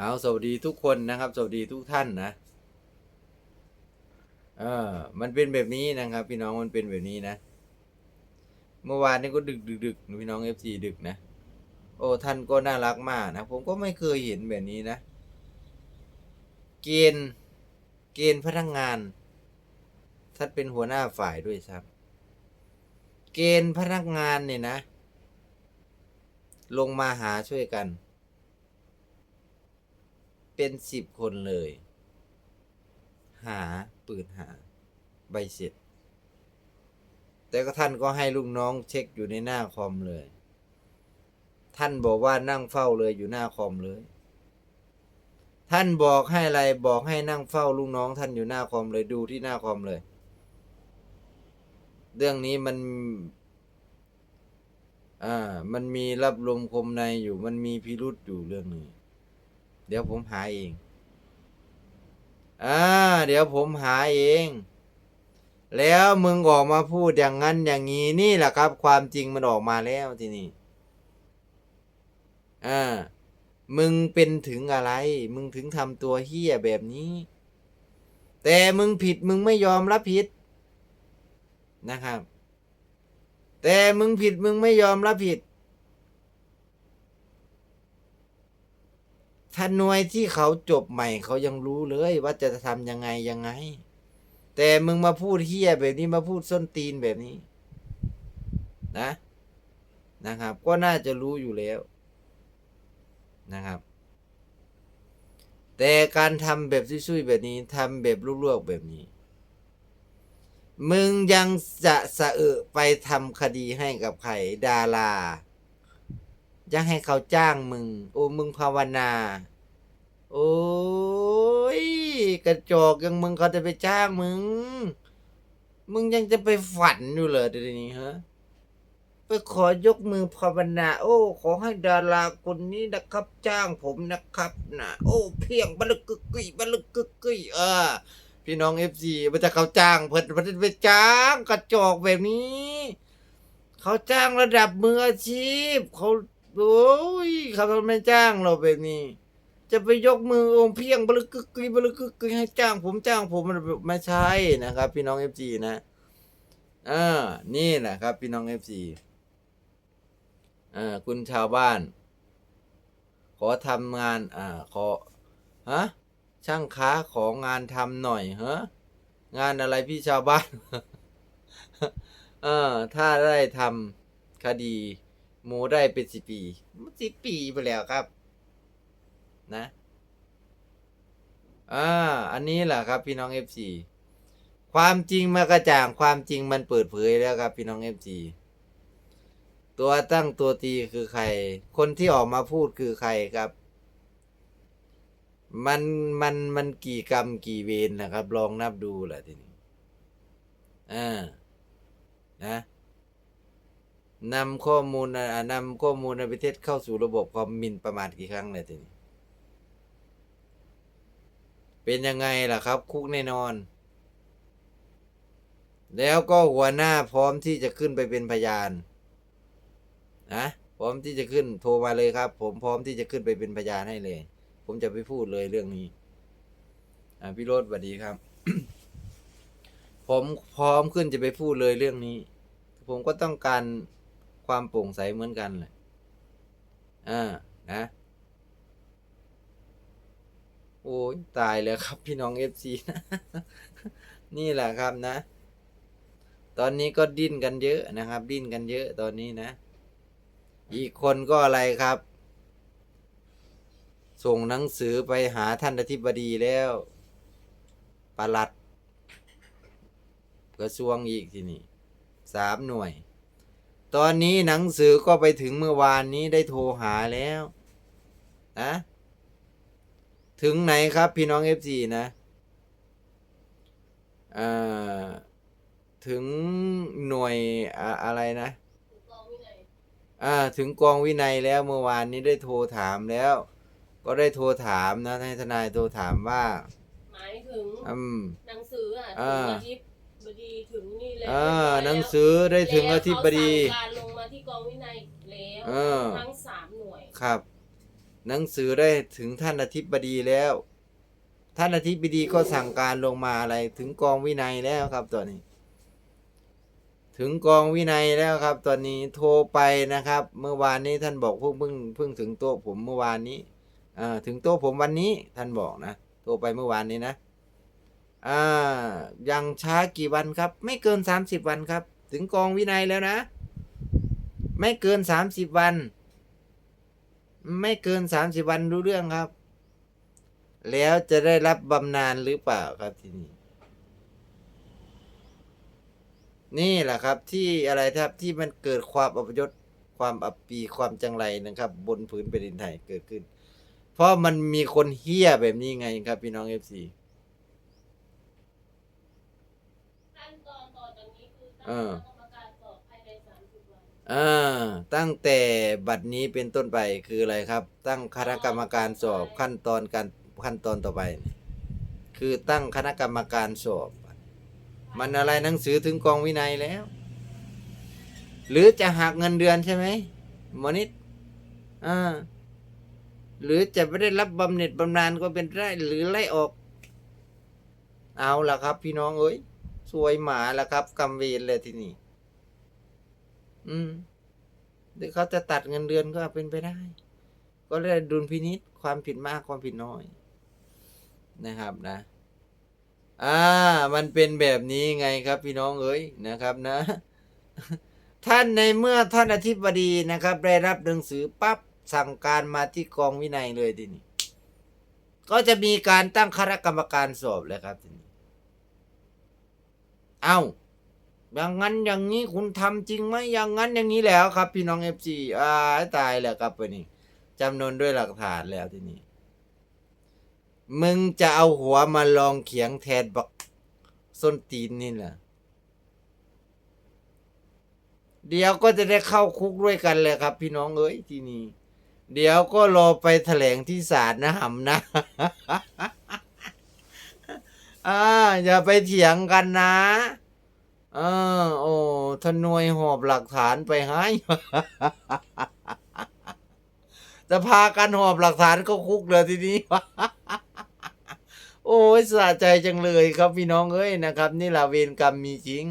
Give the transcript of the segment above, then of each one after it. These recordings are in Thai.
เอาสวัสดีทุกคนนะครับ สวัสดีทุกท่านนะเออมันเป็นแบบนี้นะครับ พี่น้องมันเป็นแบบนี้นะ เมื่อวานนี้ก็ดึกดึกดึกพี่น้องเอฟซีดึกนะ โอ้ท่านก็น่ารักมากนะ ผมก็ไม่เคยเห็นแบบนี้นะ เกณฑ์ เกณฑ์พนักงาน ท่านเป็นหัวหน้าฝ่ายด้วยครับ เกณฑ์พนักงานเนี่ยนะ ลงมาหาช่วยกัน เป็นสิบคนเลย หาปืนหา ใบเสร็จ แต่ก็ท่านก็ให้ลูกน้องเช็คอยู่ในหน้าคอมเลย ท่านบอกว่านั่งเฝ้าเลยอยู่หน้าคอมเลย ท่านบอกให้อะไรบอกให้นั่งเฝ้าลูกน้องท่านอยู่หน้าคอมเลยดูที่หน้าคอมเลย เรื่องนี้มันอ่า มันมีรับลมคมในอยู่ มันมีพิรุษอยู่เรื่องนี้ เดี๋ยวผมหาเอง อ่า เดี๋ยวผมหาเอง แล้วมึงออกมาพูดอย่างนั้นอย่างนี้นี่แหละครับ ความจริงมันออกมาแล้วทีนี้อ่า มึงเป็นถึงอะไร มึงถึงทำตัวเฮี้ยแบบนี้ แต่มึงผิดมึงไม่ยอมรับผิดนะครับ แต่มึงผิดมึงไม่ยอมรับผิด ถ้าหน่วยที่เขาจบใหม่เขายังรู้เลยว่าจะทำยังไงยังไง แต่มึงมาพูดเฮี้ยแบบนี้มาพูดส้นตีนแบบนี้ นะ นะครับ ก็น่าจะรู้อยู่แล้วนะครับ แต่การทำแบบซุยๆแบบนี้ทำแบบลวกๆแบบนี้ มึงยังจะสะเอะไปทำคดีให้กับใครดารา ยังให้เขาจ้างมึง โอ้มึงภาวนา โอ้ยกระจอกยังมึงเขาจะไปจ้างมึง มึงยังจะไปฝันอยู่เหรอเดี๋ยวนี้ฮะไปขอยกมือภาวนา โอ้ ขอให้ดาราคนนี้นะครับ จ้างผมนะครับนะโอ้เพียงบลึกกึกกึยบลึกกึกกึยเออพี่น้องเอฟซีมันจะเขาจ้างเพิ่นมันจะไปจ้างกระจอกแบบนี้ เขาจ้างระดับมืออาชีพเขา โอ้ยเขาไม่จ้างเราแบบนี้ จะไปยกมือองเพียงบลึกกึกกึบลึกกึกกึให้จ้างผมจ้างผมมันไม่ใช่นะครับ พี่น้องเอฟซีนะอ่านี่แหละครับ พี่น้องเอฟซีอ่าคุณชาวบ้าน ขอทำงาน อ่า ขอฮะช่างค้าของานทำหน่อยเฮะงานอะไรพี่ชาวบ้านเออถ้าได้ทำคดี หมูได้เป็นสิบปีสิบปีไปแล้วครับ นะอ่าอันนี้แหละครับ พี่น้องเอฟซีความจริงมากระจ่างความจริงมันเปิดเผยแล้วครับ พี่น้องเอฟซีตัวตั้งตัวตีคือใคร คนที่ออกมาพูดคือใครครับ มันมันมันกี่กรรมกี่เวรนะครับ ลองนับดูแหละทีนี้อ่านะ นำข้อมูลอ่านำข้อมูลในประเทศเข้าสู่ระบบคอมมินประมาทกี่ครั้งเลยทีนี้เป็นยังไงล่ะครับ คุกแน่นอน แล้วก็หัวหน้าพร้อมที่จะขึ้นไปเป็นพยานนะพร้อมที่จะขึ้นโทรมาเลยครับ ผมพร้อมที่จะขึ้นไปเป็นพยานให้เลย ผมจะไปพูดเลยเรื่องนี้ อ่าพี่โรดสวัสดีครับ ผมพร้อมขึ้นจะไปพูดเลยเรื่องนี้ ผมก็ต้องการ ความโปร่งใสเหมือนกันแหละอ่านะ โอ้ยตายแล้วครับพี่น้องเอฟซีนะ นี่แหละครับนะ ตอนนี้ก็ดิ้นกันเยอะนะครับ ดิ้นกันเยอะตอนนี้นะ อีกคนก็อะไรครับ ส่งหนังสือไปหาท่านอธิบดีแล้วประหลัดกระทรวงอีกทีนี่สามหน่วย ตอนนี้หนังสือก็ไปถึงเมื่อวานนี้ได้โทรหาแล้วนะถึงไหนครับพี่น้องเอฟซีนะอ่าถึงหน่วยอะอะไรนะอ่าถึงกองวินัยแล้วเมื่อวานนี้ได้โทรถามแล้ว ก็ได้โทรถามนะให้ทนายโทรถามว่า หมายถึงอืมหนังสืออะอ่าถึงอธิ บดีถึงนี่แล้วอ่าเรียบร้อยหนังสือได้ถึงอธิบดีแล้วเขาสั่งการลงมาที่กองวินัยแล้วเออ ทั้งสามหน่วย ครับ หนังสือได้ถึงท่านอธิบดีแล้ว ท่านอธิบดีก็สั่งการลงมาอะไร ถึงกองวินัยแล้วครับตอนนี้ ถึงกองวินัยแล้วครับ ตอนนี้โทรไปนะครับ เมื่อวานนี้ท่านบอกเพิ่งเพิ่งเพิ่งถึงโต๊ะผมเมื่อวานนี้อ่าถึงโต๊ะผมวันนี้ท่านบอกนะโทรไปเมื่อวานนี้นะ อ่ายังช้ากี่วันครับ ไม่เกินสามสิบวันครับ ถึงกองวินัยแล้วนะ ไม่เกินสามสิบวัน ไม่เกินสามสิบวันรู้เรื่องครับ แล้วจะได้รับบำนาญหรือเปล่าครับที่นี้นี่แหละครับที่อะไรครับที่มันเกิดความอัปยศความอับปีความจังไรนะครับ บนผืนแผ่นดินไทยเกิดขึ้น เพราะมันมีคนเฮี้ยแบบนี้ไงครับพี่น้องเอฟซี ขั้นตอนต่อจากนี้คือตั้ง เออคณะกรรมการสอบภายในสามสิบวันอ่าตั้งแต่บัดนี้เป็นต้นไปคืออะไรครับ ตั้งคณะกรรมการสอบขั้นตอนการขั้นตอนต่อไป คือตั้งคณะกรรมการสอบ มันอะไรหนังสือถึงกองวินัยแล้ว หรือจะหักเงินเดือนใช่ไหมมอนิดอ่าหรือจะไม่ได้รับบำเหน็จบำนาญก็เป็นได้หรือไล่ออก เอาละครับ พี่น้องเอ้ย สวยหมาและครับกำเวรเลยทีนี้อืมหรือเขาจะตัดเงินเดือนก็เป็นไปได้ ก็ได้ดุลพินิษความผิดมากความผิดน้อย นะครับนะ อ่า มันเป็นแบบนี้ไงครับพี่น้องเอ้ยนะครับนะ ท่านในเมื่อท่านอธิบดีนะครับ ได้รับหนังสือปั๊บสั่งการมาที่กองวินัยเลยทีนี้ก็จะมีการตั้งคณะกรรมการสอบเลยครับทีนี้ เอา้าอย่างนั้นอย่างนี้คุณทำจริงไหมอย่างนั้นอย่างนี้แล้วครับ พี่น้องเอฟซีอ่าตายแล้วครับไปนี่จำนวนด้วยหลักฐานแล้วที่นี่มึงจะเอาหัวมาลองเขียงแทนบักส้นตีนนี่แหละเดี๋ยวก็จะได้เข้าคุกด้วยกันเลยครับ พี่น้องเอ้ยที่นี่เดี๋ยวก็รอไปแถลงที่ศาลนะหำนะ อ่าอย่าไปเถียงกันนะเออโอ้ทนวยหอบหลักฐานไปให้ จะพากันหอบหลักฐานก็คุกเลยทีนี้โอ้ยสะใจจังเลยครับพี่น้องเอ้ยนะครับ นี่แหละเวรกรรมมีจริง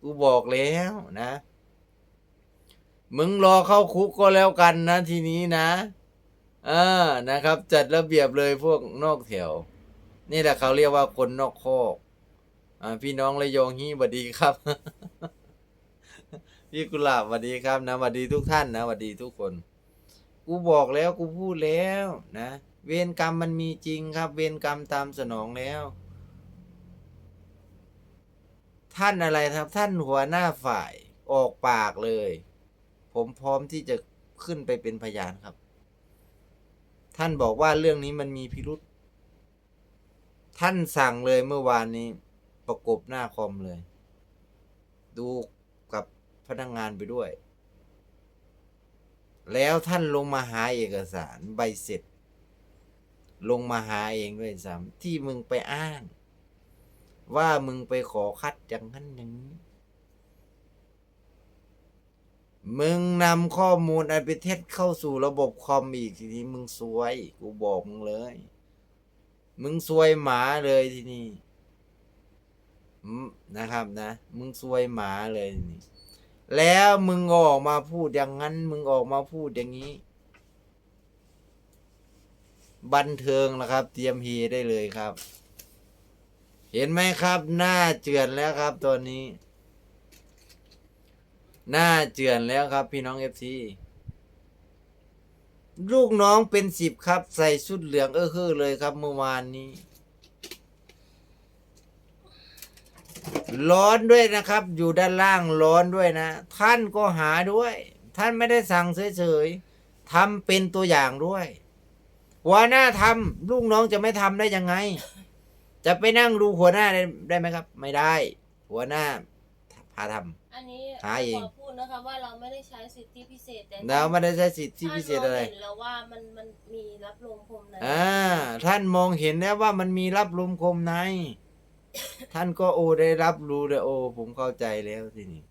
กูบอกแล้วนะ มึงรอเข้าคุกก็แล้วกันนะทีนี้นะ เออนะครับ จัดระเบียบเลยพวกนอกแถว นี่แหละเขาเรียกว่าคนนอกโคกพี่น้องระยองฮี่สวัสดีครับ พี่กุหลาบสวัสดีครับนะสวัสดีทุกท่านนะสวัสดีทุกคน กูบอกแล้วกูพูดแล้วนะ เวรกรรมมันมีจริงครับ เวรกรรมตามสนองแล้ว ท่านอะไรครับ ท่านหัวหน้าฝ่ายออกปากเลย ผมพร้อมที่จะขึ้นไปเป็นพยานครับ ท่านบอกว่าเรื่องนี้มันมีพิรุษ ท่านสั่งเลยเมื่อวานนี้ประกบหน้าคอมเลย ดูกับพนักงงานไปด้วย แล้วท่านลงมาหาเอกสารใบเสร็จ ลงมาหาเองด้วยซ้ำที่มึงไปอ้าง ว่ามึงไปขอคัดอย่างนั้นอย่างนี้ มึงนำข้อมูลอันเป็นเท็จเข้าสู่ระบบคอมอีกทีนี้มึงซวย กูบอกมึงเลย มึงซวยหมาเลยทีนี้อืมนะครับนะ มึงซวยหมาเลยนี่แล้วมึงออกมาพูดอย่างนั้น มึงออกมาพูดอย่างนี้ บันเทิงนะครับ เตรียมเฮได้เลยครับ เห็นไหมครับ หน้าเจือนแล้วครับตอนนี้ หน้าเจือนแล้วครับ พี่น้องเอฟซี ลูกน้องเป็นสิบครับ ใส่ชุดเหลืองเออคือเลยครับเมื่อวานนี้ ร้อนด้วยนะครับ อยู่ด้านล่างร้อนด้วยนะ ท่านก็หาด้วย ท่านไม่ได้สั่งเฉยๆทำเป็นตัวอย่างด้วยหัวหน้าทำลูกน้องจะไม่ทำได้ยังไง จะไปนั่งดูหัวหน้าได้ได้ไหมครับ ไม่ได้ หัวหน้า พาทอันนี้หาเอง ขอพูดนะคะว่าเราไม่ได้ใช้สิทธิพิเศษแต่ำแล้วไม่ได้ใช้สิทธิพิเศษอะไร ท่านมงเห็นแล้วว่ามันมันมีรับลมคมในอ่าท่านมองเห็นแล้วว่ามันมีรับลมคมใน ท่านก็โอได้รับรู้เลยโอ ผมเข้าใจแล้วทีนี้